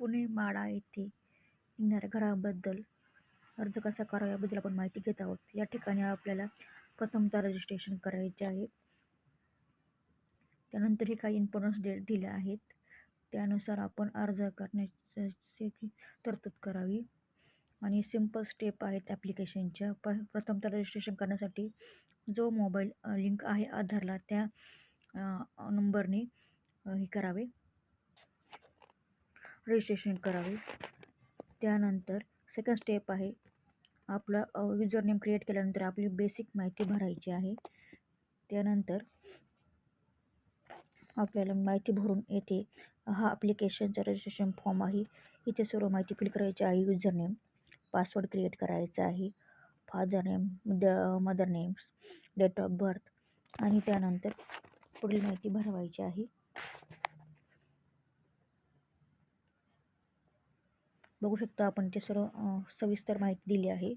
पुणे माडा येथे निघणाऱ्या घराबद्दल अर्ज कसा करावा याबद्दल आपण माहिती घेत आहोत. या ठिकाणी आपल्याला प्रथमतः रजिस्ट्रेशन करायचे आहे. त्यानंतर हे काही इन्फॉर्मन्स डेट दिल्या आहेत. त्यानुसार आपण अर्ज करण्याची तरतूद करावी. आणि सिंपल स्टेप आहेत ॲप्लिकेशनच्या प प्रथमतः रजिस्ट्रेशन करण्यासाठी जो मोबाईल लिंक आहे आधारला त्या नंबरने हे करावे. रजिस्ट्रेशन करावे. त्यानंतर सेकंड स्टेप आहे आपला युजर नेम क्रिएट केल्यानंतर आपली बेसिक माहिती भरायची आहे. त्यानंतर आपल्याला माहिती भरून येते हा ॲप्लिकेशनचा रजिस्ट्रेशन फॉर्म आहे. इथे सर्व माहिती फिल करायची आहे युजर नेम पासवर्ड क्रिएट करायचा आहे father name the mother names date of birth आणि त्यानंतर पुढील माहिती भरवायची आहे. बघू शकता आपण ते सर्व सविस्तर माहिती दिली आहे.